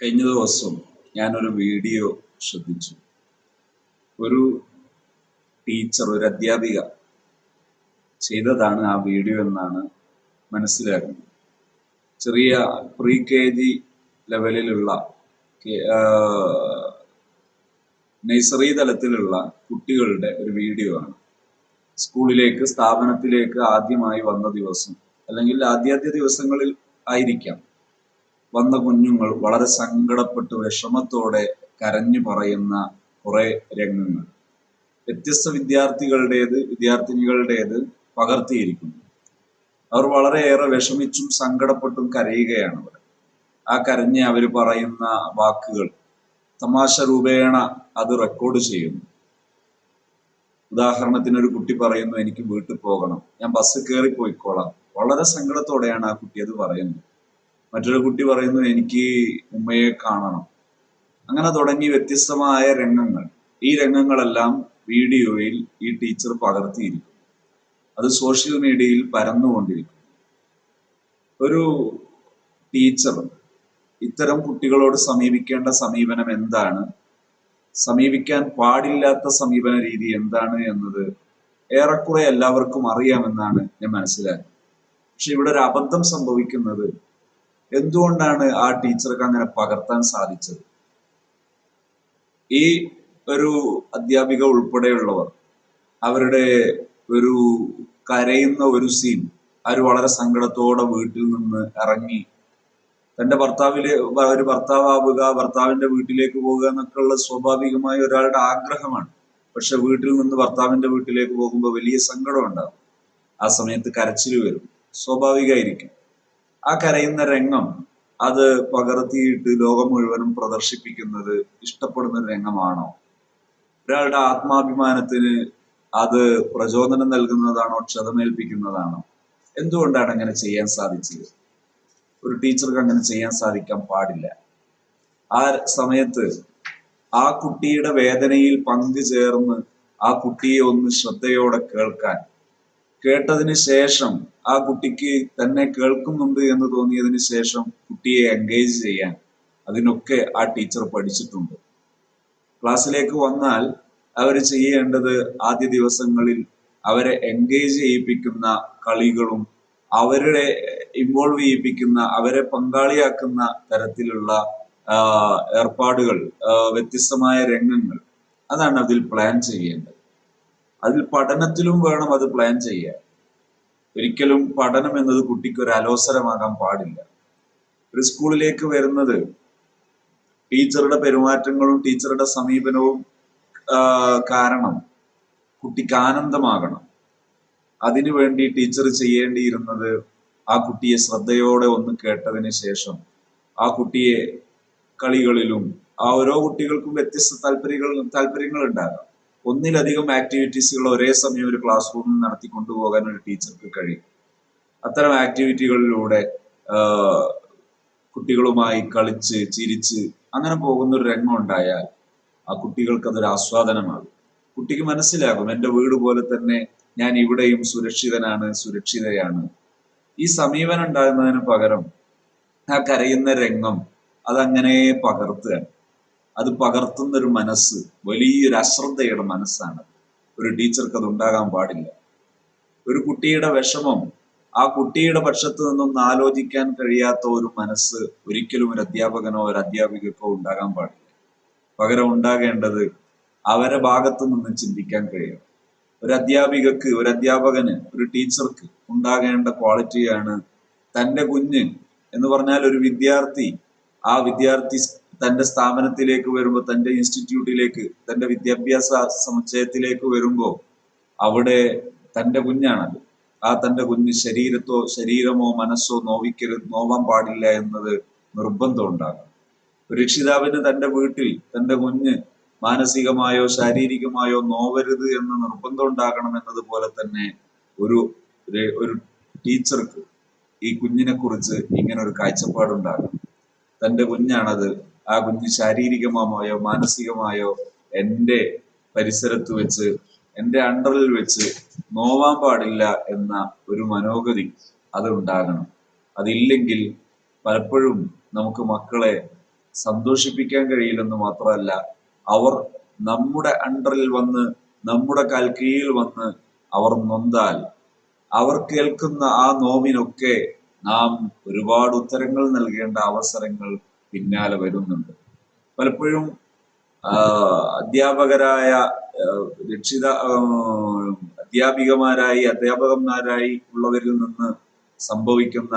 കഴിഞ്ഞ ദിവസം ഞാനൊരു വീഡിയോ ശ്രദ്ധിച്ചു. ഒരു ടീച്ചർ ഒരു അധ്യാപിക ചെയ്തതാണ് ആ വീഡിയോ എന്നാണ് മനസ്സിലാക്കുന്നത് ചെറിയ പ്രീ കെ ജി ലെവലിലുള്ള നഴ്സറി തലത്തിലുള്ള കുട്ടികളുടെ ഒരു വീഡിയോ ആണ്. സ്കൂളിലേക്ക് സ്ഥാപനത്തിലേക്ക് ആദ്യമായി വന്ന ദിവസം അല്ലെങ്കിൽ ആദ്യാദ്യ ദിവസങ്ങളിൽ ആയിരിക്കാം. വന്ന കുഞ്ഞുങ്ങൾ വളരെ സങ്കടപ്പെട്ട് വിഷമത്തോടെ കരഞ്ഞു പറയുന്ന കുറെ രംഗങ്ങൾ. വ്യത്യസ്ത വിദ്യാർത്ഥികളുടേത് വിദ്യാർത്ഥിനികളുടേത് പകർത്തിയിരിക്കുന്നു. അവർ വളരെയേറെ വിഷമിച്ചും സങ്കടപ്പെട്ടും കരയുകയാണ് അവർ. ആ കരഞ്ഞ് അവർ പറയുന്ന വാക്കുകൾ തമാശ രൂപേണ അത് റെക്കോർഡ് ചെയ്യുന്നു. ഉദാഹരണത്തിന് ഒരു കുട്ടി പറയുന്നു എനിക്ക് വീട്ടിൽ പോകണം. ഞാൻ ബസ് കയറി പോയിക്കോളാം വളരെ സങ്കടത്തോടെയാണ് ആ കുട്ടി അത് പറയുന്നത്. മറ്റൊരു കുട്ടി പറയുന്നു എനിക്ക് ഉമ്മയെ കാണണം. അങ്ങനെ തുടങ്ങി വ്യത്യസ്തമായ രംഗങ്ങൾ. ഈ രംഗങ്ങളെല്ലാം വീഡിയോയിൽ ഈ ടീച്ചർ പകർത്തിയിരിക്കും അത് സോഷ്യൽ മീഡിയയിൽ പരന്നുകൊണ്ടിരിക്കും ഒരു ടീച്ചർ ഇത്തരം കുട്ടികളോട് സമീപിക്കേണ്ട സമീപനം എന്താണ്? സമീപിക്കാൻ പാടില്ലാത്ത സമീപന രീതി എന്താണ് എന്നത് ഏറെക്കുറെ എല്ലാവർക്കും അറിയാമെന്നാണ് ഞാൻ മനസ്സിലാക്കുന്നത്. പക്ഷെ ഇവിടെ ഒരു അബദ്ധം സംഭവിക്കുന്നത് എന്തുകൊണ്ടാണ് ആ ടീച്ചർക്ക് അങ്ങനെ പകർത്താൻ സാധിച്ചത്? ഈ ഒരു അധ്യാപിക ഉൾപ്പെടെയുള്ളവർ അവരുടെ ഒരു കരയുന്ന ഒരു സീൻ അവർ വളരെ സങ്കടത്തോടെ വീട്ടിൽ നിന്ന് ഇറങ്ങി തന്റെ ഭർത്താവിലെ ഒരു ഭർത്താവുക ഭർത്താവിന്റെ വീട്ടിലേക്ക് പോവുക എന്നൊക്കെ ഉള്ള സ്വാഭാവികമായ ഒരാളുടെ ആഗ്രഹമാണ്. പക്ഷെ വീട്ടിൽ നിന്ന് ഭർത്താവിന്റെ വീട്ടിലേക്ക് പോകുമ്പോൾ വലിയ സങ്കടം ഉണ്ടാകും ആ സമയത്ത് കരച്ചിൽ വരും. സ്വാഭാവികമായിരിക്കും. ആ കരയുന്ന രംഗം അത് പകർത്തിയിട്ട് ലോകം മുഴുവനും പ്രദർശിപ്പിക്കുന്നത് ഇഷ്ടപ്പെടുന്ന രംഗമാണോ? ഒരാളുടെ ആത്മാഭിമാനത്തിന് അത് പ്രചോദനം നൽകുന്നതാണോ ക്ഷതമേൽപ്പിക്കുന്നതാണോ? എന്തുകൊണ്ടാണ് അങ്ങനെ ചെയ്യാൻ സാധിച്ചത്? ഒരു ടീച്ചർക്ക് അങ്ങനെ ചെയ്യാൻ സാധിക്കാൻ പാടില്ല. ആ സമയത്ത് ആ കുട്ടിയുടെ വേദനയിൽ പങ്കു ചേർന്ന് ആ കുട്ടിയെ ഒന്ന് ശ്രദ്ധയോടെ കേൾക്കാൻ കേട്ടതിന് ശേഷം ആ കുട്ടിക്ക് തന്നെ കേൾക്കുന്നുണ്ട് എന്ന് തോന്നിയതിന് ശേഷം കുട്ടിയെ എൻഗേജ് ചെയ്യാൻ അതിനൊക്കെ ആ ടീച്ചർ പഠിച്ചിട്ടുണ്ട്. ക്ലാസ്സിലേക്ക് വന്നാൽ അവർ ചെയ്യേണ്ടത് ആദ്യ ദിവസങ്ങളിൽ അവരെ എൻഗേജ് ചെയ്യിപ്പിക്കുന്ന കളികളും അവരുടെ ഇൻവോൾവ് ചെയ്യിപ്പിക്കുന്ന അവരെ പങ്കാളിയാക്കുന്ന തരത്തിലുള്ള ഏർപ്പാടുകൾ വ്യത്യസ്തമായ രംഗങ്ങൾ അതാണ് അതിൽ പ്ലാൻ ചെയ്യേണ്ടത്. അതിൽ പഠനത്തിലും വേണം അത് പ്ലാൻ ചെയ്യാൻ. ഒരിക്കലും പഠനം എന്നത് കുട്ടിക്ക് ഒരു അലോസരമാകാൻ പാടില്ല. ഒരു സ്കൂളിലേക്ക് വരുന്നത് ടീച്ചറുടെ പെരുമാറ്റങ്ങളും ടീച്ചറുടെ സമീപനവും കാരണം കുട്ടിക്ക് ആനന്ദമാകണം. അതിനു വേണ്ടി ടീച്ചർ ചെയ്യേണ്ടിയിരുന്നത് ആ കുട്ടിയെ ശ്രദ്ധയോടെ ഒന്ന് കേട്ടതിന് ശേഷം ആ കുട്ടിയെ കളികളിലും ആ ഓരോ കുട്ടികൾക്കും വ്യത്യസ്ത താല്പര്യങ്ങൾ താല്പര്യങ്ങൾ ഉണ്ടാകാം. ഒന്നിലധികം ആക്ടിവിറ്റീസുകൾ ഒരേ സമയം ഒരു ക്ലാസ് റൂമിൽ നടത്തി കൊണ്ടുപോകാൻ ഒരു ടീച്ചർക്ക് കഴിയും. അത്തരം ആക്ടിവിറ്റികളിലൂടെ കുട്ടികളുമായി കളിച്ച് ചിരിച്ച് അങ്ങനെ പോകുന്ന ഒരു രംഗം ഉണ്ടായാൽ ആ കുട്ടികൾക്ക് അതൊരു ആസ്വാദനമാകും. കുട്ടിക്ക് മനസ്സിലാകും എന്റെ വീട് പോലെ തന്നെ ഞാൻ ഇവിടെയും സുരക്ഷിതനാണ് സുരക്ഷിതയാണ്. ഈ സമീപനം ഉണ്ടാകുന്നതിന് പകരം ആ കരയുന്ന രംഗം അതങ്ങനെ പകർത്തുക അത് പകർത്തുന്ന ഒരു മനസ്സ് വലിയൊരു അശ്രദ്ധയുടെ മനസ്സാണ്. ഒരു ടീച്ചർക്ക് അത് ഉണ്ടാകാൻ പാടില്ല. ഒരു കുട്ടിയുടെ വിഷമം ആ കുട്ടിയുടെ പക്ഷത്തു നിന്നൊന്നും ആലോചിക്കാൻ കഴിയാത്ത ഒരു മനസ്സ് ഒരിക്കലും ഒരു അധ്യാപകനോ ഒരു അധ്യാപികക്കോ ഉണ്ടാകാൻ പാടില്ല. പകരം ഉണ്ടാകേണ്ടത് അവരെ ഭാഗത്തു നിന്ന് ചിന്തിക്കാൻ കഴിയും ഒരു അധ്യാപികക്ക് ഒരു അധ്യാപകന് ഒരു ടീച്ചർക്ക് ഉണ്ടാകേണ്ട ക്വാളിറ്റിയാണ് തന്റെ കുഞ്ഞ്. എന്ന് പറഞ്ഞാൽ ഒരു വിദ്യാർത്ഥി ആ വിദ്യാർത്ഥി തന്റെ സ്ഥാപനത്തിലേക്ക് വരുമ്പോൾ തന്റെ ഇൻസ്റ്റിറ്റ്യൂട്ടിലേക്ക് തന്റെ വിദ്യാഭ്യാസ സമുച്ചയത്തിലേക്ക് വരുമ്പോൾ അവിടെ തന്റെ കുഞ്ഞാണത്. ആ തന്റെ കുഞ്ഞ് ശരീരത്തോ ശരീരമോ മനസ്സോ നോവിക്കരുത് നോവാൻ പാടില്ല എന്നത് നിർബന്ധം ഉണ്ടാകും രക്ഷിതാവിന് തന്റെ വീട്ടിൽ തന്റെ കുഞ്ഞ് മാനസികമായോ ശാരീരികമായോ നോവരുത് എന്ന് നിർബന്ധം ഉണ്ടാകണം എന്നതുപോലെ തന്നെ ഒരു ഒരു ടീച്ചർക്ക് ഈ കുഞ്ഞിനെ കുറിച്ച് ഇങ്ങനെ ഒരു കാഴ്ചപ്പാടുണ്ടാകണം. തന്റെ കുഞ്ഞാണത് ആ കുഞ്ഞ് ശാരീരികമായോ മാനസികമായോ എന്റെ പരിസരത്ത് വെച്ച് എന്റെ അണ്ടറിൽ വെച്ച് നോവാൻ പാടില്ല എന്ന ഒരു മനോഗതി അതുണ്ടാകണം. അതില്ലെങ്കിൽ പലപ്പോഴും നമുക്ക് മക്കളെ സന്തോഷിപ്പിക്കാൻ കഴിയില്ലെന്ന് മാത്രമല്ല അവർ നമ്മുടെ അണ്ടറിൽ വന്ന് നമ്മുടെ കൽക്കീയിൽ വന്ന് അവർ നൊന്താൽ അവർ കേൾക്കുന്ന ആ നോവിനൊക്കെ നാം ഒരുപാട് ഉത്തരങ്ങൾ നൽകേണ്ട അവസരങ്ങൾ പിന്നാലെ വരുന്നുണ്ട്. പലപ്പോഴും അധ്യാപകരായ രക്ഷിത അധ്യാപികമാരായി അധ്യാപകന്മാരായി ഉള്ളവരിൽ നിന്ന് സംഭവിക്കുന്ന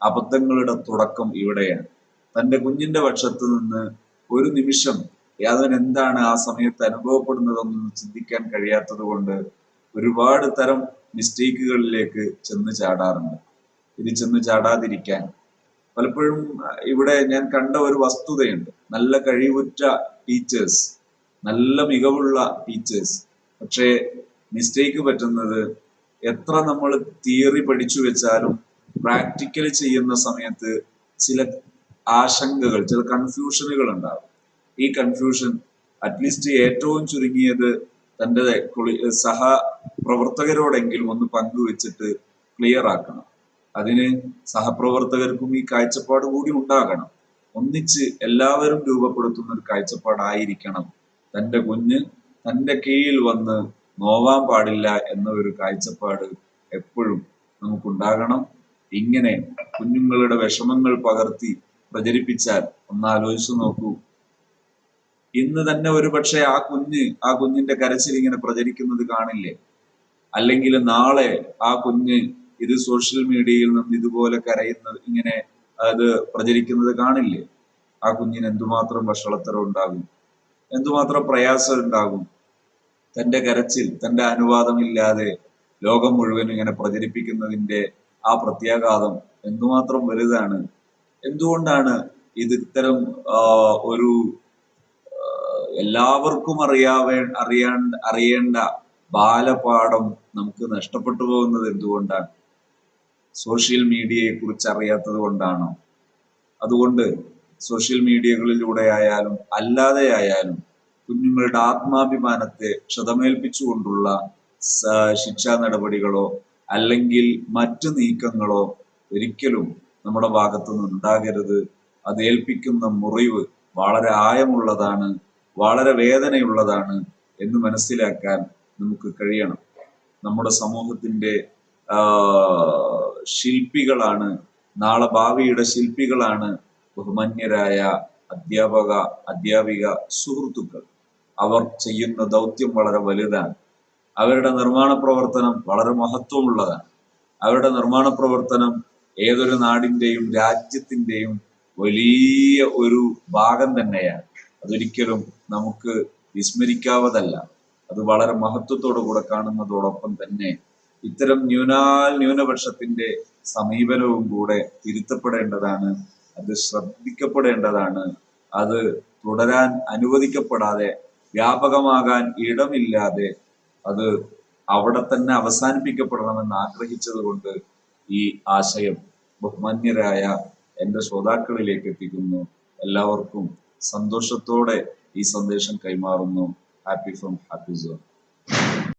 അബദ്ധങ്ങളുടെ തുടക്കം ഇവിടെയാണ്. തന്റെ കുഞ്ഞിന്റെ പക്ഷത്ത് നിന്ന് ഒരു നിമിഷം അവൻ എന്താണ് ആ സമയത്ത് അനുഭവപ്പെടുന്നതെന്ന് ചിന്തിക്കാൻ കഴിയാത്തത് കൊണ്ട് ഒരുപാട് തരം മിസ്റ്റേക്കുകളിലേക്ക് ചെന്ന് ചാടാറുണ്ട്. ഇത് ചെന്ന് ചാടാതിരിക്കാൻ പലപ്പോഴും ഇവിടെ ഞാൻ കണ്ട ഒരു വസ്തുതയുണ്ട്. നല്ല കഴിവുറ്റ ടീച്ചേഴ്സ് നല്ല മികവുള്ള ടീച്ചേഴ്സ് പക്ഷേ മിസ്റ്റേക്ക് പറ്റുന്നത് എത്ര നമ്മൾ തിയറി പഠിച്ചു വെച്ചാലും പ്രാക്ടിക്കൽ ചെയ്യുന്ന സമയത്ത് ചില ആശങ്കകൾ ചില കൺഫ്യൂഷനുകൾ ഉണ്ടാകും ഈ കൺഫ്യൂഷൻ അറ്റ്ലീസ്റ്റ് ഏറ്റവും ചുരുങ്ങിയത് തന്റെ സഹ പ്രവർത്തകരോടെങ്കിലും ഒന്ന് പങ്കുവെച്ചിട്ട് ക്ലിയർ ആക്കണം. അതിന് സഹപ്രവർത്തകർക്കും ഈ കാഴ്ചപ്പാട് കൂടി ഉണ്ടാകണം. ഒന്നിച്ച് എല്ലാവരും രൂപപ്പെടുത്തുന്ന ഒരു കാഴ്ചപ്പാടായിരിക്കണം. തന്റെ കുഞ്ഞ് തന്റെ കീഴിൽ വന്ന് നോവാൻ പാടില്ല എന്ന ഒരു കാഴ്ചപ്പാട് എപ്പോഴും നമുക്കുണ്ടാകണം. ഇങ്ങനെ കുഞ്ഞുങ്ങളുടെ വിഷമങ്ങൾ പകർത്തി പ്രചരിപ്പിച്ചാൽ ഒന്ന് ആലോചിച്ചു നോക്കൂ. ഇന്ന് തന്നെ ഒരു പക്ഷേ ആ കുഞ്ഞ് ആ കുഞ്ഞിന്റെ കരച്ചിൽ ഇങ്ങനെ പ്രചരിക്കുന്നത് കാണില്ലേ? അല്ലെങ്കിൽ നാളെ ആ കുഞ്ഞ് ഇത് സോഷ്യൽ മീഡിയയിൽ നിന്ന് ഇതുപോലെ കരയുന്നത് ഇങ്ങനെ അത് പ്രചരിക്കുന്നത് കാണില്ലേ? ആ കുഞ്ഞിന് എന്തുമാത്രം വഷളത്തരം ഉണ്ടാകും? എന്തുമാത്രം പ്രയാസം ഉണ്ടാകും? തന്റെ കരച്ചിൽ തന്റെ അനുവാദമില്ലാതെ ലോകം മുഴുവൻ ഇങ്ങനെ പ്രചരിപ്പിക്കുന്നതിന്റെ ആ പ്രത്യാഘാതം എന്തുമാത്രം വലുതാണ്? എന്തുകൊണ്ടാണ് ഇത് ഇത്തരം ഒരു എല്ലാവർക്കും അറിയാവേ അറിയാൻ അറിയേണ്ട ബാലപാഠം നമുക്ക് നഷ്ടപ്പെട്ടു പോകുന്നത് എന്തുകൊണ്ടാണ്? സോഷ്യൽ മീഡിയയെ കുറിച്ച് അറിയാത്തത് കൊണ്ടാണോ? അതുകൊണ്ട് സോഷ്യൽ മീഡിയകളിലൂടെ ആയാലും അല്ലാതെ ആയാലും കുഞ്ഞുങ്ങളുടെ ആത്മാഭിമാനത്തെ ക്ഷതമേൽപ്പിച്ചുകൊണ്ടുള്ള ശിക്ഷാ നടപടികളോ അല്ലെങ്കിൽ മറ്റു നീക്കങ്ങളോ ഒരിക്കലും നമ്മുടെ ഭാഗത്തു നിന്ന് ഉണ്ടാകരുത്. അത് ഏൽപ്പിക്കുന്ന മുറിവ് വളരെ ആയമുള്ളതാണ് വളരെ വേദനയുള്ളതാണ് എന്ന് മനസ്സിലാക്കാൻ നമുക്ക് കഴിയണം. നമ്മുടെ സമൂഹത്തിന്റെ ശില്പികളാണ്. നാളെ ഭാവിയുടെ ശില്പികളാണ് ബഹുമന്യരായ അധ്യാപക അധ്യാപിക സുഹൃത്തുക്കൾ. അവർ ചെയ്യുന്ന ദൗത്യം വളരെ വലുതാണ്. അവരുടെ നിർമ്മാണ പ്രവർത്തനം വളരെ മഹത്വമുള്ളതാണ്. അവരുടെ നിർമ്മാണ പ്രവർത്തനം ഏതൊരു നാടിന്റെയും രാജ്യത്തിന്റെയും വലിയ ഒരു ഭാഗം തന്നെയാണ്. അതൊരിക്കലും നമുക്ക് വിസ്മരിക്കാവതല്ല. അത് വളരെ മഹത്വത്തോടു കൂടെ കാണുന്നതോടൊപ്പം തന്നെ ഇത്തരം ന്യൂനാൽ ന്യൂനപക്ഷത്തിന്റെ സമീപനവും കൂടെ തിരുത്തപ്പെടേണ്ടതാണ് അത് ശ്രദ്ധിക്കപ്പെടേണ്ടതാണ്. അത് തുടരാൻ അനുവദിക്കപ്പെടാതെ വ്യാപകമാകാൻ ഇടമില്ലാതെ അത് അവിടെ തന്നെ അവസാനിപ്പിക്കപ്പെടണമെന്ന് ആഗ്രഹിച്ചത് കൊണ്ട് ഈ ആശയം ബഹുമാന്യരായ എന്റെ ശ്രോതാക്കളിലേക്ക് എത്തിക്കുന്നു. എല്ലാവർക്കും സന്തോഷത്തോടെ ഈ സന്ദേശം കൈമാറുന്നു. Happy from happy zone.